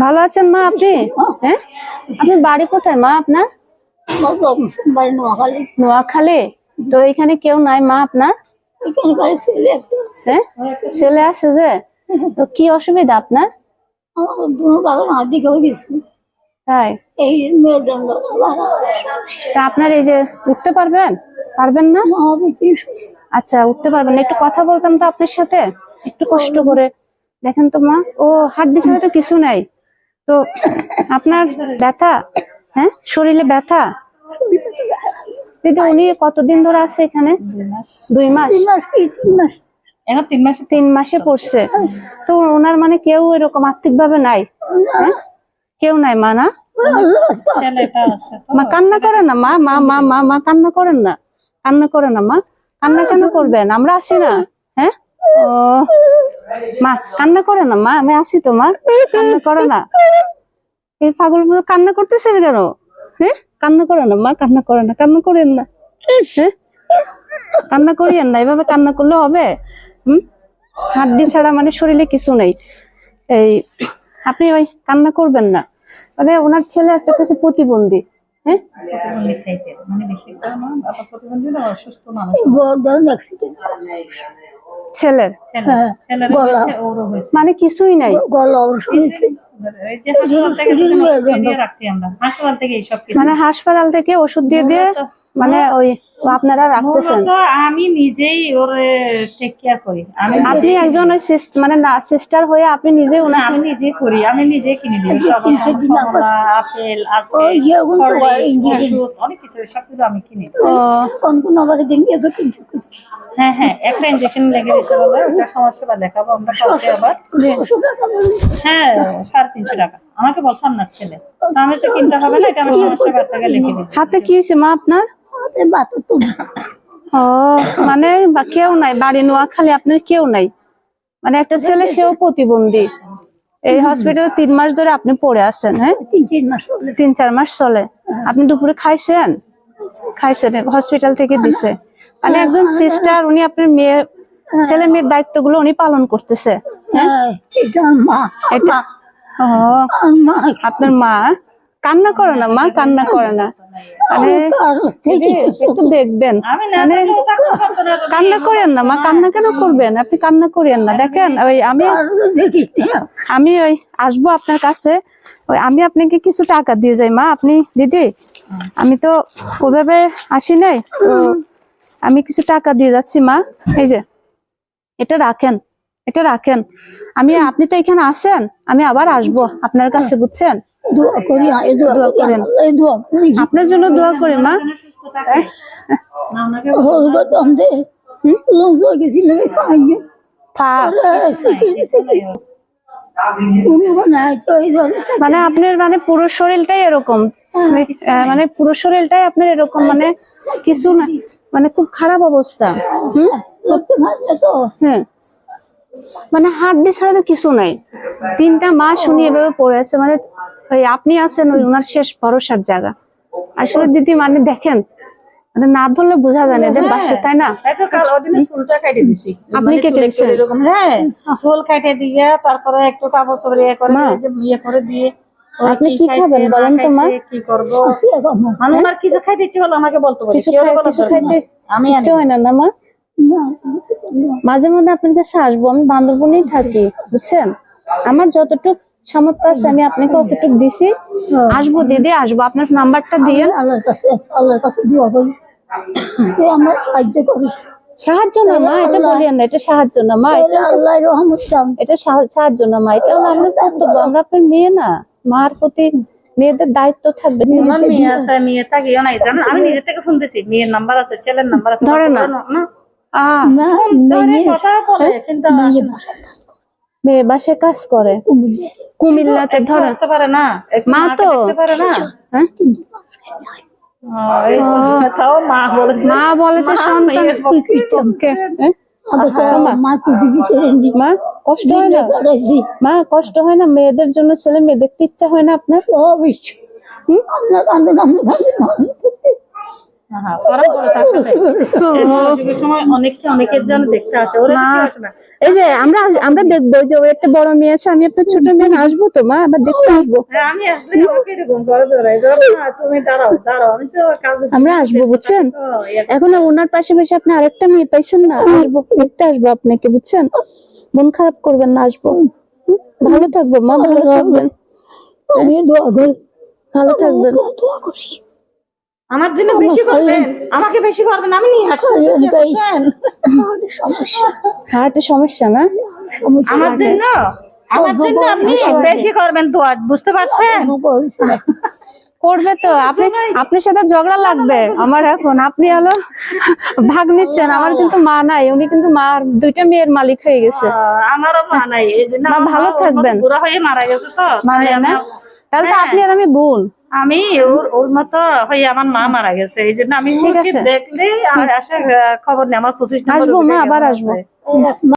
ভালো আছেন মা আপনি? হ্যাঁ? আপনি বাড়ি কোথায় মা আপনার? নোয়াখালী। তো এখানে কেউ নাই মা আপনার? ছেলে হ্যাঁ আসছে যে? তো কি অসুবিধা আপনার? তাই? তা আপনার এই যে উঠতে পারবেন? পারবেন না? আচ্ছা উঠতে পারবেন একটু কথা বলতাম তো আপনার সাথে। একটু কষ্ট করে। দেখেন তো মা। ও, হাড্ডি ছাড়া তো কিছু নাই। তো আপনার ব্যথা হ্যাঁ? শরীরে ব্যথা? দিদি উনি কতদিন ধরে আছে এখানে? দুই মাস। তিন মাস তিন মাস। এখন তিন মাসে তিন মাসে পড়ছে। তো ওনার মানে কেউ এরকম আর্থিক ভাবে নাই হ্যাঁ? কেউ নাই? মা না? মা কান্না করেন না? মা মা মা মা মা কান্না করেন না। কান্না করেন না মা। কান্না কেন করবেন? আমরা আছি না। হ্যাঁ? ও। মা কান্না করে না মা আমি আছি তো মা কান্না করে না। এই পাগলগুলো কান্না করতেছে কেন? হ্যাঁ? কান্না করে না মা কান্না করে না কান্না করেন না। হ্যাঁ? কান্না করিয়েন না এভাবে কান্না করলে হবে? হুম? হাড্ডি ছাড়া মানে শরীরে কিছু নেই। এই আপনি ওই কান্না করবেন না। মানে ওনার ছেলে একটা কাছে প্রতিবন্ধী। হ্যাঁ? প্রতিবন্ধী টাইপের মানে বড় ধরনের ছেলের? ছেলে হ্যাঁ, ছেলের গলা। হয়েছে ওরও হয়েছে। মানে কিছুই নাই। গলা অবশ্য হয়েছে। এই যে হাসপাতাল থেকে ওষুধ দিয়ে রাখছি আমরা। হাসপাতাল থেকে সব কিছু। মানে হাসপাতাল থেকে ওষুধ দিয়ে দিয়ে মানে ওই আপনারা রাখতেছেন। আমি নিজেই ওর টেক কেয়ার করি। আপনি একজন ওই মানে না সিস্টার হয়ে আপনি নিজে না, ওনাকে আমি নিজে করি। আমি নিজে কিনে দিই। এই যে তিন চার দিন আপেল injection। ওষুধ, অনেক কিছু সবগুলো আমি কিনে। ও কোন কোন আবার দিন কিনছে হ্যাঁ হ্যাঁ একটা ইনজেকশন লেগে দিয়েছে বলে ওটা সমস্যা বা দেখাবো আমরা কালকে আবার। ওষুধ টাকা বললে হ্যাঁ সাড়ে তিনশো টাকা। আমাকে বলছে আপনার ছেলে। আমি হচ্ছে কিনতে হবে না এটা আমি সমস্যা বা থেকে লিখে দিই হাতে কি হয়েছে মা আপনার? হাতে তো ও মানে বা- কেউ নাই বাড়ি নোয়াখালী আপনার কেউ নাই। মানে একটা ছেলে সেও প্রতিবন্ধী। এই হসপিটালে তিন মাস ধরে আপনি পড়ে আছেন হ্যাঁ? তিন চার মাস চলে। আপনি দুপুরে খাইছেন? খাইছেন হসপিটাল থেকে দিছে। মানে একজন সিস্টার উনি আপনার মেয়ে ছেলে মেয়ের দায়িত্বগুলো উনি পালন করতেছে হ্যাঁ? এটা মা এটা ও আর মা আপনার মা? কান্না করে না মা? কান্না করে না। মানে একটু দেখবেন আমি না মানে না তো কান্না করেন না মা কান্না কেন করবেন? আপনি কান্না করেন না। দেখেন ওই আমি আমি ওই আসব আপনার কাছে ওই আমি আপনাকে কিছু টাকা দিয়ে যাই মা। আপনি দিদি আমি তো ওইভাবে আসি নাই তো আমি কিছু টাকা দিয়ে যাচ্ছি মা। এই যে এটা রাখেন এটা রাখেন। আমি আপনি তো এখানে আসেন আমি আবার আসব আপনার কাছে বুঝছেন? দোয়া করি দোয়া করেন। আপনার জন্য দোয়া করি মা। হয়ে মানে আপনার মানে পুরো শরীরটাই এরকম। আহ, মানে পুরো শরীরটাই আপনার এরকম মানে কিছু না মানে খুব খারাপ অবস্থা। হুম? করতে পারলে হ্যাঁ। মানে হাড্ডি ছাড়া তো কিছু নাই। তিনটা মাস উনি এভাবে পড়ে আছে মানে আপনি আছেন ওই ওনার শেষ ভরসার জায়গা। আসলে দিদি মানে দেখেন মানে না ধরলে বোঝা যায় না এদের বাসে তাই না? কেটে দিছি। আপনি মানে কেটে চুলে দিছেন? একটু এরকম হ্যাঁ চুল কেটে দিয়ে তারপরে একটু কাপড় ইয়ে করে মা। এই যে ইয়ে করে দিয়ে আপনি কি খাবেন বলেন তো, মা? কি করব? আমার কিছু খাইতে ইচ্ছে হলো আমাকে বলতে কিছু খাইতে আমি ইচ্ছে হয় না না মা? মাঝে মধ্যে আপনার কাছে আসব আমি বান্দরবনেই থাকি বুঝছেন? আমার যতটুক সামর্থ্য আছে আমি আপনাকে অতটুক দিছি। আসব দিদি আসব। আপনার নাম্বারটা দিয়ে। আল্লাহর কাছে আল্লাহর কাছে দোয়া করি। যে আমার সাহায্য করি সাহায্য না মা এটা বলিয়েন না এটা সাহায্য না মা এটা আল্লাহ রহমত এটা সাহা- সাহায্য না মা এটা হলো আমাদের কর্তব্য আমরা আপনার মেয়ে না। মার প্রতি মেয়েদের দায়িত্ব থাকবে। মেয়ে আছে নাই জানেন আমি নিজে থেকে ফোন দিছি মেয়ের নাম্বার আছে ছেলের নাম্বার আছে ধরে না। মেয়ে মেয়ে বাসায় কাজ করে। মেয়ে বাসায় কাজ করে। কুমিল্লায়। কুমিল্লাতে ধরে। আসতে পারে না মা তো। দেখতে পারে না। হ্যাঁ? মা বলেছে। মা সন্তান পক্ষে। হ্যাঁ? মা কষ্ট হয় না? মা কষ্ট হয় না? মেয়েদের জন্য ছেলে মেয়ে দেখতে ইচ্ছা হয় না আপনার? অবশ্যই আমরা কান্দন আমরা কান্দন হ্যাঁ বলে এই সময় অনেকটা অনেকের জন্য দেখতে আসে ওরা দেখতে আসে না। এই যে আমরা আমরা দেখব যে একটা বড় মেয়ে আছে আমি আপনার ছোট মেয়ে না, আসব তো মা আবার দেখতে আসব। হ্যাঁ, আমি আসলে আমাকে এরকম করে ধরাই তুমি দাঁড়াও দাঁড়াও আমি তো কাজে আমরা আসব বুঝছেন? এখন ওনার পাশাপাশি আপনি আরেকটা মেয়ে পাইছেন না আসব দেখতে আসব আপনাকে বুঝছেন? মন খারাপ করবেন না আসব। ভালো থাকব মা ভালো থাকবেন। আমি দোয়া করি। ভালো থাকবেন। দোয়া করি। আমার জন্য বেশি করবেন? আমাকে বেশি করবেন? আমি নিয়ে আসছি। সমস্যা। হার্টের সমস্যা না? আমার জন্য? আমার জন্য আপনি বেশি করবেন তো বুঝতে পারছেন? করবে তো। আপনি আপনার সাথে ঝগড়া লাগবে আমার এখন। আপনি হলো ভাগ নিচ্ছেন। আমার কিন্তু মা নাই। উনি কিন্তু মা দুইটা মেয়ের মালিক হয়ে গেছে। আমারও মা নাই। ভালো থাকবেন। হয়ে মারা গেছে তো। মানে না? তাহলে তো হ্যাঁ। আপনি আর আমি বোন আমি ওর ওর মতো হয়ে আমার মা মারা গেছে এই জন্য আমি দেখলে আর আসে খবর নেই আমার পঁচিশ আসব মা, আবার আসব।